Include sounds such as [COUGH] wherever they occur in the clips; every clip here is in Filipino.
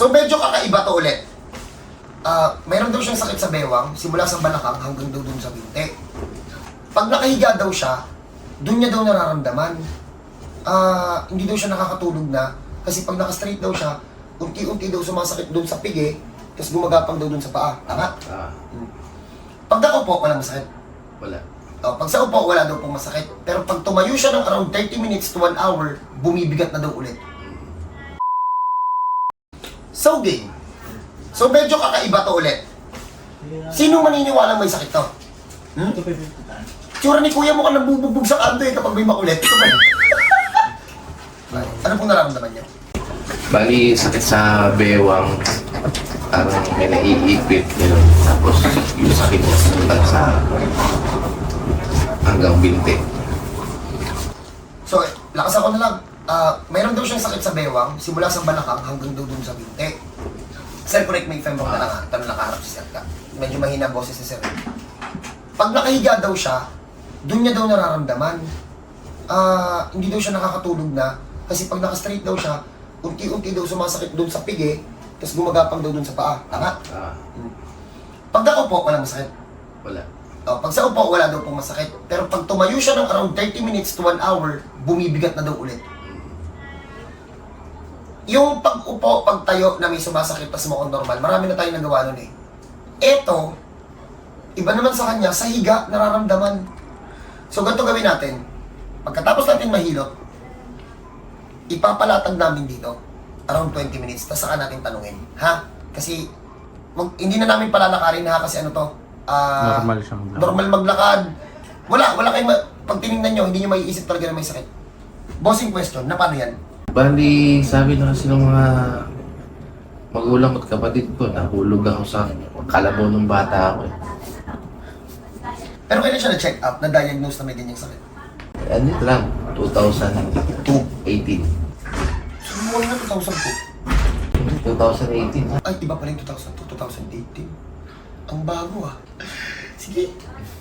So medyo kakaiba to ulit. Ah, mayroon daw siyang sakit sa bewang, simula sa balakang hanggang daw dun sa binte. Pag nakahiga daw siya, dun niya daw nararamdaman. Ah, hindi daw siya nakakatulog na kasi pag naka-straight daw siya, unti-unti daw sumasakit dun sa pigi, tapos gumagapang daw dun sa paa. Tama? Ah, Pag nakaupo, walang masakit. wala. Oh, pag sa upo, wala daw pong masakit. Pero pag tumayo siya ng around 30 minutes to 1 hour, bumibigat na daw ulit. So, game. So, medyo kakaiba to ulit. Sino maniniwala may sakit to? Hmm? Tsura ni kuya mo ka nabubugbog sa kanto eh kapag may makulit. Ito ba yun? ano pong nararamdaman niyo? Bali, sakit sa bewang. Parang may naiipit. Yun. Tapos, yung sakit niya hanggang sa hanggang binti. So, lakas ako na lang. Ah, mayroon daw siyang sakit sa bewang, simula sa balakang hanggang dun sa binte. Sir, correct me if I'm wrong na. Tanong nakaharap si Sir ka. Medyo mahina boses ni Sir. Pag nakahiga daw siya, dun niya daw nararamdaman. Ah, hindi daw siya nakakatulog na kasi pag naka-straight daw siya, unti-unti daw sumasakit dun sa pigi, tapos gumagapang daw dun sa paa. Tama? Ah, Pag nakaupo, walang masakit. wala. Oh, pag sa upo, wala daw pong masakit. Pero pag tumayo siya ng around 30 minutes to 1 hour, bumibigat na daw ulit. Yung pag-upo, pag-tayo na may sumasakit tas mukhang normal, marami na tayong nagawa nun eh. Eto, iba naman sa kanya, sa higa, nararamdaman. So, ganito gawin natin. Pagkatapos natin mahilot, ipapalatag namin dito, around 20 minutes, tapos saka natin tanungin. Ha? Kasi, wag, hindi na namin palalakarin ha, kasi ano to, ah, Normal siyang lang. normal maglakad. Wala, wala kayong, ma- pag tinignan nyo, hindi nyo maiisip talaga na may sakit. Bossing question, na paano yan? Bali, sabi na kasi ng mga magulang at kapatid ko, nahulog ako sa kalabaw ng bata ako. eh. Pero kailan siya na-check up, na-diagnose na may ganyang sakit? Ano ito lang, 2018. Sumuwan na 2002. 2018. Ay, iba pa rin 2002, 2018. Ang bago ah. Sige.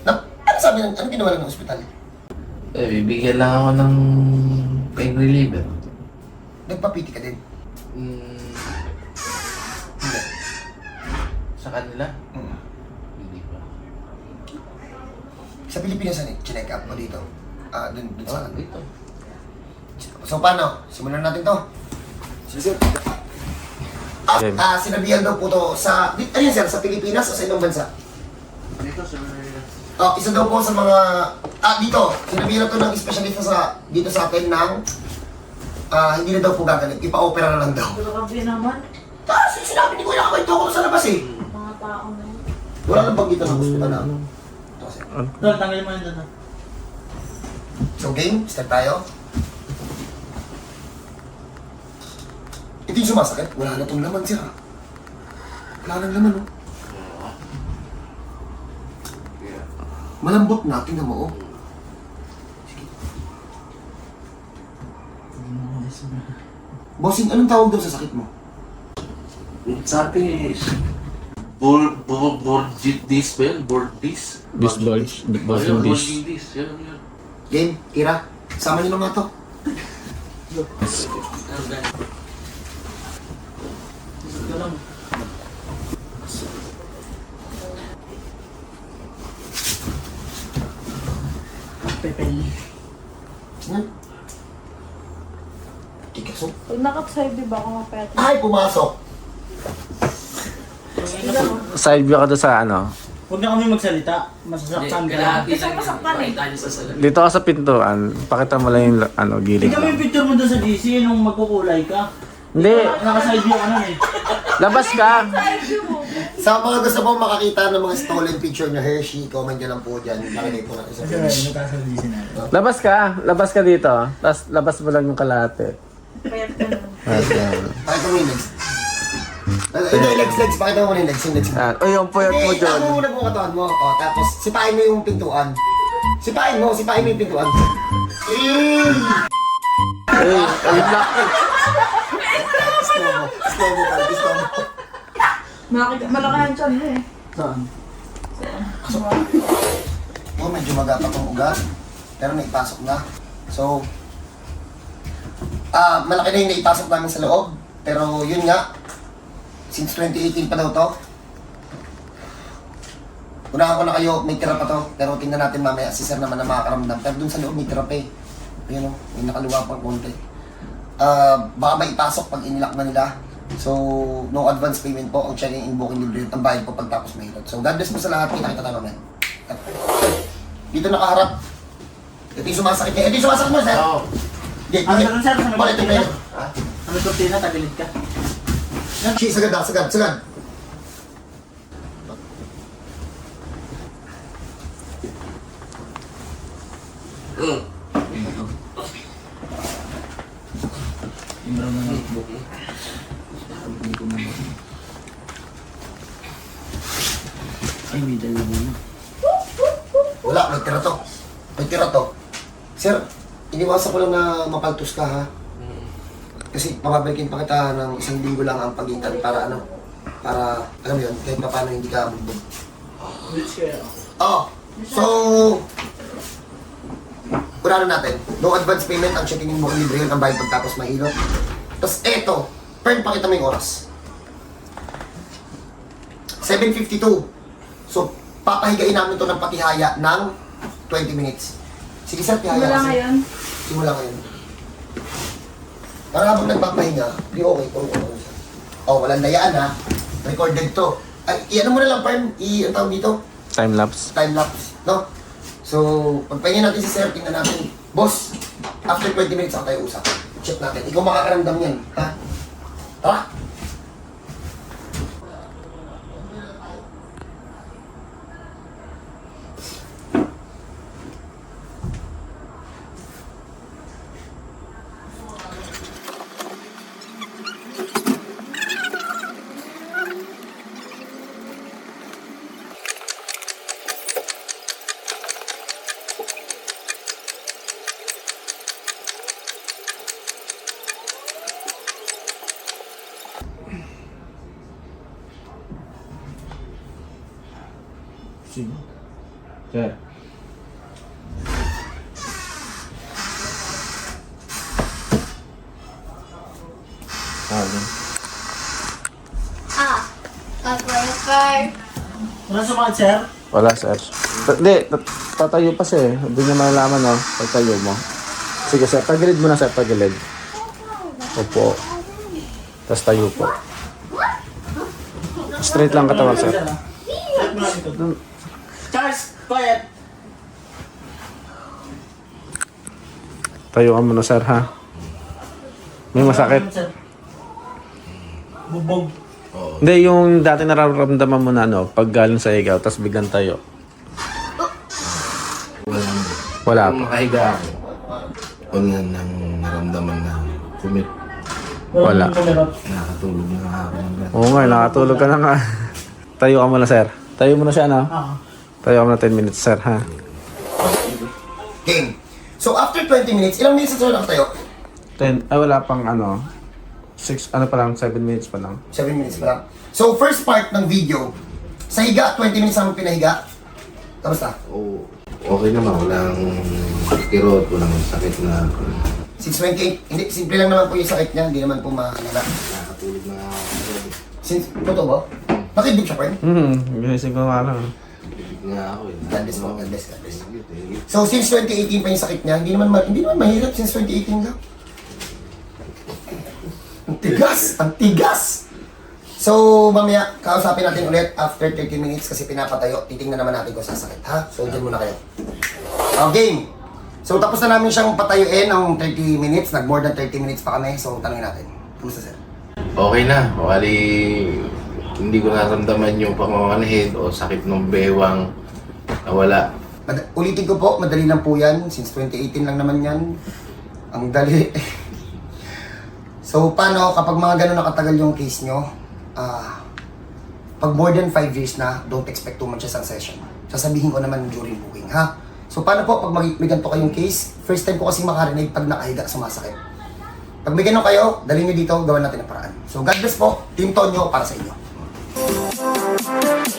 Na, ano sabi ng, ano ginawa lang ng ospital? Eh, bibigyan lang ako ng pain reliever. Nagpapiti ka din? Mm, Hindi. sa kanila? Mm. Hindi pa. Sa Pilipinas, ano, chinek up mo dito? Ah, dun, dun sa Ah, dito. So, paano? Simulan natin to. Sige, sir. Ah, Game. ah, sinabihan daw po to sa, di- ano yun sir, sa Pilipinas o sa ibang bansa? Dito sa Oh, isa daw po sa mga, ah, dito, sinabihan to ng specialista sa, dito sa atin ng, ah, hindi na daw po gagalit, ipa-opera na lang daw. Grabe naman. Kasi sinabi ni Kuya, nakakwento ko sa labas eh. Mga tao na yun. Wala nang banggitan ng hospital na. Ito kasi. Tol, tanggalin mo yun doon. So game, start tayo. Ito yung sumasakit. Wala na tong laman siya. Wala nang laman, oh. Malambot na, tingnan mo, oh. Bossing, anong tawag daw sa sakit mo? Sabi, board, board, board, this yun? Board this? This bulge, bulging board this. this. Yun, yun. Game, Kira, sama niyo naman to. Ito lang. Pepel. Hmm? Tikas, oh. Pag nakapside, di ba ako mapet? Ay, pumasok. Side view ka doon sa ano. Huwag na kami magsalita. Masasaktan ka. Gusto ko masaktan eh. Dito ka sa pintuan, pakita mo lang yung ano, gilid Tingnan mo yung picture mo doon sa GC nung magkukulay ka. Hindi, Naka-side view ka nun eh. labas ka! Sa mga gusto po makakita ng mga stolen picture niya, Hershey, comment niyo lang po dyan. Nakilay po natin sa page. Labas ka! Labas ka dito. Tapos labas mo lang yung kalate. Payat ka naman. Pakita mo yung legs. Yung legs, legs. Pakita mo muna yung legs, yung legs mo. Ayan. Uy, yung puyot mo Hindi, dyan. mo muna po katawan mo. O, tapos, sipain mo yung pintuan. Sipain mo, sipain mo yung pintuan. Eh! Uy, ayun lang. Slow mo, slow mo, pal, slow mo. Malaki, malaki ang tiyan mo eh. Saan? Oh, medyo magapak ang ugat. Pero naipasok na. So, ah malaki na yung naipasok namin sa loob. Pero yun nga, Since 2018 pa daw to. Unahan ko na kayo, may tira pa to. Pero tingnan natin mamaya, si sir naman na makakaramdam. Pero dun sa loob may tira pa eh. Ayun o, may nakaluwa pang konti. Ah, baka may ipasok pag inilak na nila. So, no advance payment po. Ang checking in booking libre. Ang bayad po pagtapos mahilot. So, God bless po sa lahat. Kita kita tayo mamaya. Dito nakaharap. Ito yung sumasakit niya. Ito yung sumasakit mo, sir. Oo. Ano doon, sir? Sa may Bakit? Ha? Ano kortina? Tagilid ka. Shi, sagad ah, sagad, sagad. Ay, may dalawa na. Wala, may tira to. May tira to. Sir, iniwasan ko lang na mapaltos ka ha. Kasi pababalikin pa kita ng isang linggo lang ang pagitan para ano, para, alam mo yun, kahit pa paano hindi ka bugbog. Oh, so, Urano natin, no advance payment, ang checking in mo libre yun, ang bayad pagtapos mahilot. Tapos eto, Pern, pakita mo yung oras. 7.52. So, papahigain namin to ng patihaya ng 20 minutes. Sige sir, Wala kasi. ngayon. Simula ngayon. Para habang nagpapahinga, di okay. Oh, oh, oh. oh walang dayaan ha. Recorded to. Ay, i-ano mo na lang, Pern, i- ang tawag dito? Time lapse. time lapse, no? So, pagpahinga natin si Sir, tingnan natin. Boss, after 20 minutes ako tayo usap. Check natin. Ikaw makakaramdam yan, ha? Tara! Sino? Sir. Ah, Pag-wifi. Wala sumakit, sir? Wala, sir. Hindi, tat- tatayo pa siya eh. Hindi niya malalaman, no? Pagtayo mo. Sige, sir. Tagilid mo na, sir. Tagilid. Opo. Tapos tayo po. Straight lang katawan, sir. Sir, Charles, quiet! Tayo ka muna, sir, ha? May masakit. Bubog. Hindi, yung dati nararamdaman mo na, ano, pag galing sa igaw, tapos biglang tayo. Wala Kung pa. makahiga ako, huwag na nang naramdaman na kumit, Wala. nakatulog na ako ng ganun. Oo nga, nakatulog ka na nga. Tayo ka muna, sir. Tayo muna siya, no? Ah. Tayo ka muna 10 minutes, sir, ha? Game. So, after 20 minutes, ilang minutes na sir nakatayo? 10, ay wala pang ano, 6, ano pa lang, 7 minutes pa lang. 7 minutes pa lang. So, first part ng video, sa higa, 20 minutes namin pinahiga. Kamusta? Oo, okay naman, walang kirot, walang sakit na Since 28, hindi, simple lang naman po yung sakit niya, hindi naman po makalala. nakatulog na ako. Since, totoo ba? Nakibig siya, Pern? Hmm, ginising ko nga lang. Bibig nga ako eh. God bless po, God bless, God bless. Thank you, thank you. So, since 2018 pa yung sakit niya, hindi naman, ma- hindi naman mahirap since 2018 lang. Ang tigas! Ang tigas! So, mamaya, kausapin natin ulit after 30 minutes kasi pinapatayo. Titingnan naman natin kung sasakit, ha? So, dyan muna kayo. Oh, game! So, tapos na namin siyang patayuin ng 30 minutes. Nag-more than 30 minutes pa kami. So, tanongin natin. Kumusta, sir? Okay na, wali hindi ko naramdaman yung pamamanhid o sakit ng bewang nawala. Mad- ulitin ko po, madali lang po yan. Since 2018 lang naman yan. Ang dali. [LAUGHS] so, paano kapag mga ganun nakatagal yung case nyo, ah, pag more than 5 years na, don't expect too much sa session. Sasabihin ko naman during booking, ha? So, paano po pag may, may ganito kayong case? First time ko kasi makarinig pag nakahiga, sumasakit. Pag may kayo, dali nyo dito, gawan natin ang paraan. So, God bless po. Team Tonyo para sa inyo. Thank you.